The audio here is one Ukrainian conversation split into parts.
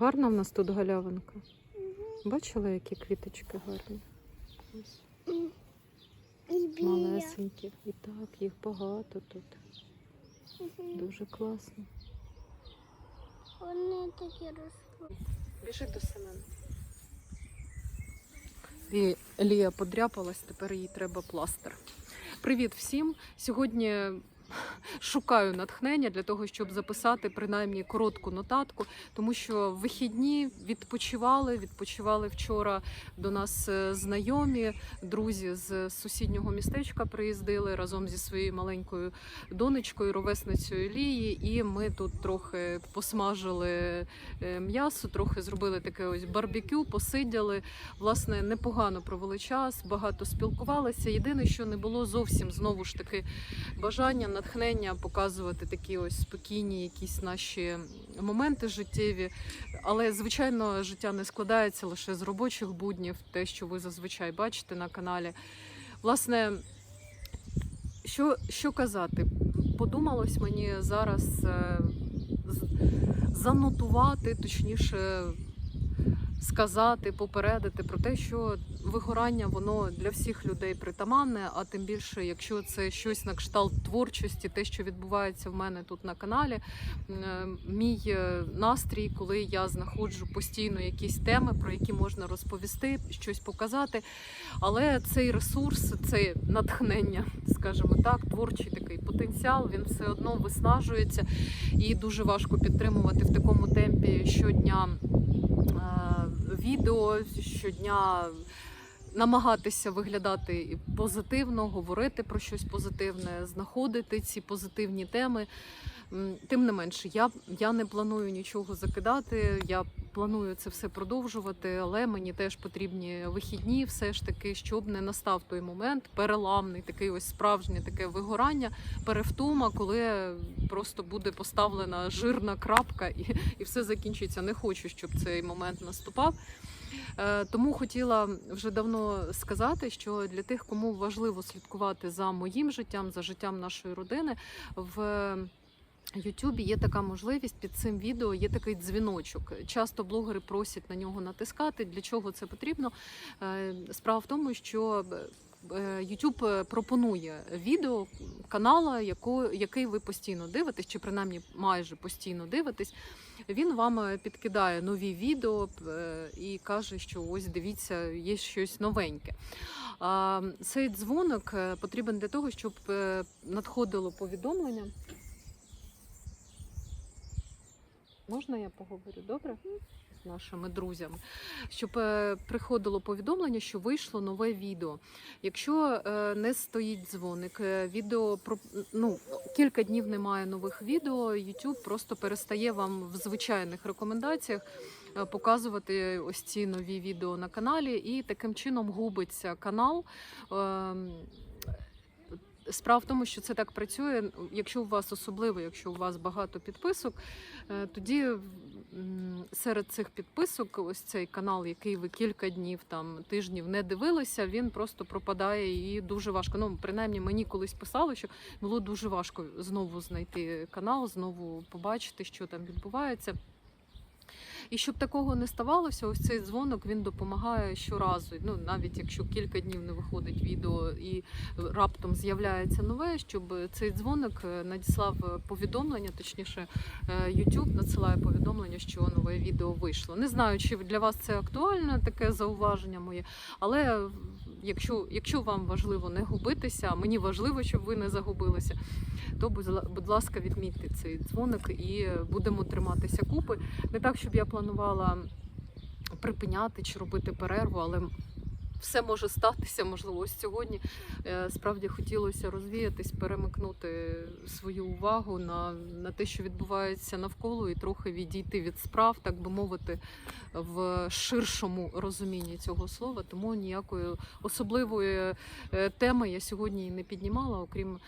Гарна в нас тут галявинка. Бачила, які квіточки гарні? Малесенькі. І так, їх багато тут. Дуже класно. Вони такі росли. Біжи до Семена. І Лія подряпалась, тепер їй треба пластир. Привіт всім! Сьогодні шукаю натхнення для того, щоб записати принаймні коротку нотатку, тому що в вихідні відпочивали. Відпочивали вчора до нас е, знайомі, друзі з сусіднього містечка приїздили разом зі своєю маленькою донечкою, ровесницею Лії. І ми тут трохи посмажили е, м'ясо, трохи зробили таке ось барбекю, посиділи. Власне, непогано провели час, багато спілкувалися. Єдине, що не було зовсім знову ж таки бажання, натхнення показувати такі ось спокійні якісь наші моменти життєві. Але звичайно, життя не складається лише з робочих буднів, те, що ви зазвичай бачите на каналі. Власне, що, що казати? Подумалось мені зараз е, занотувати, точніше сказати, попередити про те, що вигорання воно для всіх людей притаманне, а тим більше, якщо це щось на кшталт творчості, те, що відбувається в мене тут на каналі, е, мій е, настрій, коли я знаходжу постійно якісь теми, про які можна розповісти, щось показати. Але цей ресурс, це натхнення, скажімо так, творчий такий потенціал, він все одно виснажується і дуже важко підтримувати в такому темпі щодня відео, щодня намагатися виглядати позитивно, говорити про щось позитивне, знаходити ці позитивні теми. Тим не менше, я, я не планую нічого закидати. Я планую це все продовжувати, але мені теж потрібні вихідні, все ж таки, щоб не настав той момент переламний, такий ось справжнє таке вигорання, перевтома, коли просто буде поставлена жирна крапка і, і все закінчиться. Не хочу, щоб цей момент наступав. Е, Тому хотіла вже давно сказати, що для тих, кому важливо слідкувати за моїм життям, за життям нашої родини, в Ютубі є така можливість під цим відео, є такий дзвіночок. Часто блогери просять на нього натискати. Для чого це потрібно? Е, Справа в тому, що YouTube е, пропонує відео канала, який ви постійно дивитесь, чи принаймні майже постійно дивитесь. Він вам е, підкидає нові відео е, і каже, що ось дивіться, є щось новеньке. Цей дзвоник е, потрібен для того, щоб надходило повідомлення. Можна я поговорю добре? Нашими друзями, щоб е, приходило повідомлення, що вийшло нове відео. Якщо е, не стоїть дзвоник, е, відео про ну кілька днів немає нових відео. YouTube просто перестає вам в звичайних рекомендаціях показувати ось ці нові відео на каналі, і таким чином губиться канал. Ем, Справа в тому, що це так працює. Якщо у вас особливо, якщо у вас багато підписок, тоді серед цих підписок, ось цей канал, який ви кілька днів там тижнів не дивилися, він просто пропадає і дуже важко. Ну, принаймні, мені колись писали, що було дуже важко знову знайти канал, знову побачити, що там відбувається. І щоб такого не ставалося, ось цей дзвонок він допомагає щоразу. Ну навіть якщо кілька днів не виходить відео і раптом з'являється нове, щоб цей дзвоник е, надіслав повідомлення, точніше, е, YouTube надсилає повідомлення, що нове відео вийшло. Не знаю, чи для вас це актуальне таке зауваження моє, але якщо, якщо вам важливо не губитися, а мені важливо, щоб ви не загубилися, то будь ласка, відмітьте цей дзвоник і будемо триматися купи. Не так, щоб я планувала припиняти чи робити перерву, але все може статися. Можливо, ось сьогодні е, справді хотілося розвіятись, перемикнути свою увагу на, на те, що відбувається навколо, і трохи відійти від справ, так би мовити, в ширшому розумінні цього слова. Тому ніякої особливої е, теми я сьогодні не піднімала, окрім.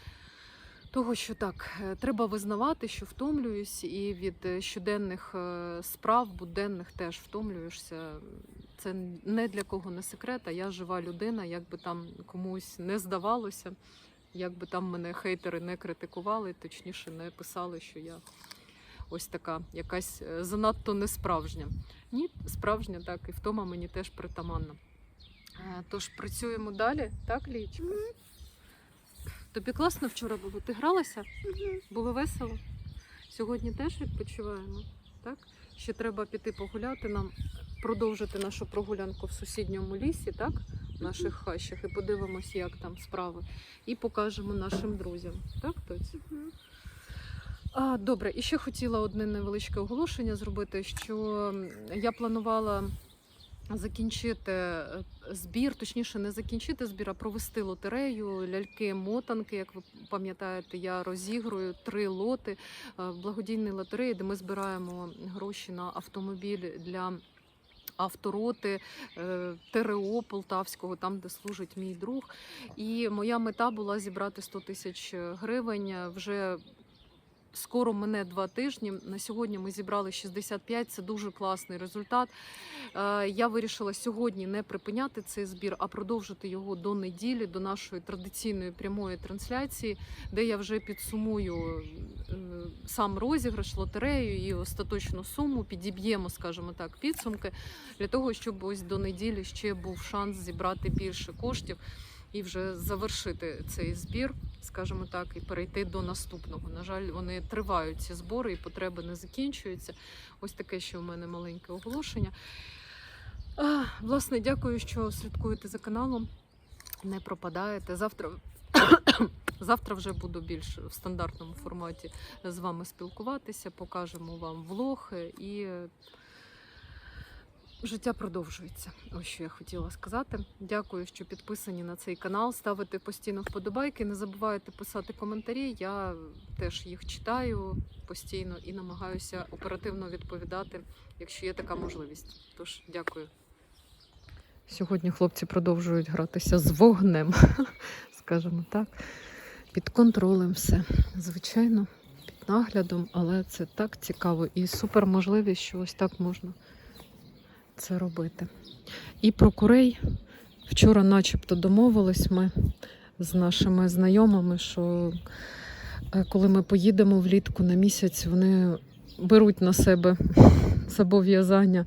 Того, що так, е, треба визнавати, що втомлююсь, і від щоденних справ, буденних теж втомлюєшся. Це не для кого не секрет, а я жива людина, як би там комусь не здавалося, як би там мене хейтери не критикували, точніше не писали, що я ось така, якась е, занадто несправжня. Ні, справжня, так, і втома мені теж притаманна. Е, Тож працюємо далі, так, Лічка? Тобі класно вчора було? Ти гралася? Мгм. Було весело? Сьогодні теж відпочиваємо, так? Ще треба піти погуляти нам, продовжити нашу прогулянку в сусідньому лісі, так? В наших хащах, і подивимось, як там справи. І покажемо нашим друзям. Так, Тоць? А, добре, і ще хотіла одне невеличке оголошення зробити, що я планувала закінчити е, збір, точніше, не закінчити збір, а провести лотерею ляльки-мотанки. Як ви пам'ятаєте, я розігрую три лоти е, в благодійній лотереї, де ми збираємо гроші на автомобіль для. Автороти е, ТРО Полтавського, там де служить мій друг. І моя мета була зібрати 100 тисяч гривень. Вже скоро мене два тижні. На сьогодні ми зібрали 65, Це дуже класний результат. Е, Я вирішила сьогодні не припиняти цей збір, а продовжити його до неділі, до нашої традиційної прямої трансляції, де я вже підсумую е, сам розіграш, лотерею і остаточну суму. Підіб'ємо, скажімо так, підсумки для того, щоб ось до неділі ще був шанс зібрати більше коштів і вже завершити цей збір, скажімо так, і перейти до наступного. На жаль, вони тривають ці збори і потреби не закінчуються. Ось таке ще у мене маленьке оголошення. А, власне, дякую, що слідкуєте за каналом. Не пропадаєте. Завтра. Завтра вже буду більш в стандартному форматі з вами спілкуватися, покажемо вам влог і Життя продовжується. Ось що я хотіла сказати. Дякую, що підписані на цей канал. Ставите постійно вподобайки. Не забувайте писати коментарі. Я теж їх читаю постійно і намагаюся оперативно відповідати, якщо є така можливість. Тож дякую. Сьогодні хлопці продовжують гратися з вогнем, скажімо так. Під контролем все. Звичайно, під наглядом, але це так цікаво і супер можливість, що ось так можна це робити. І про курей вчора, начебто, домовились ми з нашими знайомими, що е, коли ми поїдемо влітку на місяць, вони беруть на себе зобов'язання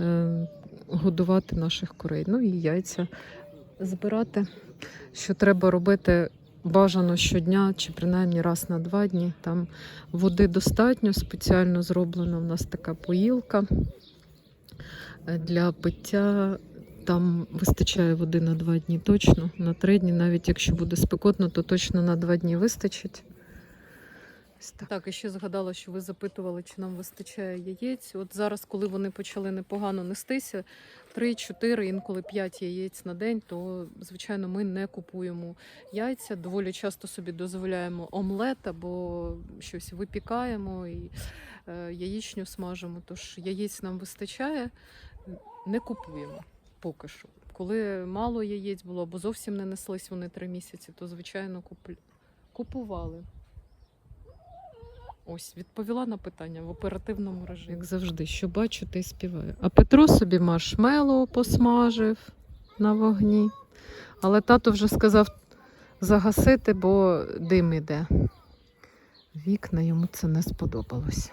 е, годувати наших курей. Ну і яйця збирати, що треба робити. Бажано щодня чи принаймні раз на два дні. Там води достатньо, спеціально зроблена у нас така поїлка для пиття. Там вистачає води на два дні точно, на три дні, навіть якщо буде спекотно, то точно на два дні вистачить. Так. так, і ще згадала, що ви запитували, чи нам вистачає яєць. От зараз, коли вони почали непогано нестися, 3-4, інколи 5 яєць на день, то звичайно ми не купуємо яйця. Доволі часто собі дозволяємо омлет або щось випікаємо і е, яєчню смажимо. Тож яєць нам вистачає, не купуємо поки що. Коли мало яєць було або зовсім не неслись вони три місяці, то звичайно куп- купували. Ось, відповіла на питання в оперативному режимі. Як завжди, що бачу, те співаю. А Петро собі маршмело посмажив на вогні. Але тато вже сказав загасити, бо дим іде. Вікна йому це не сподобалося.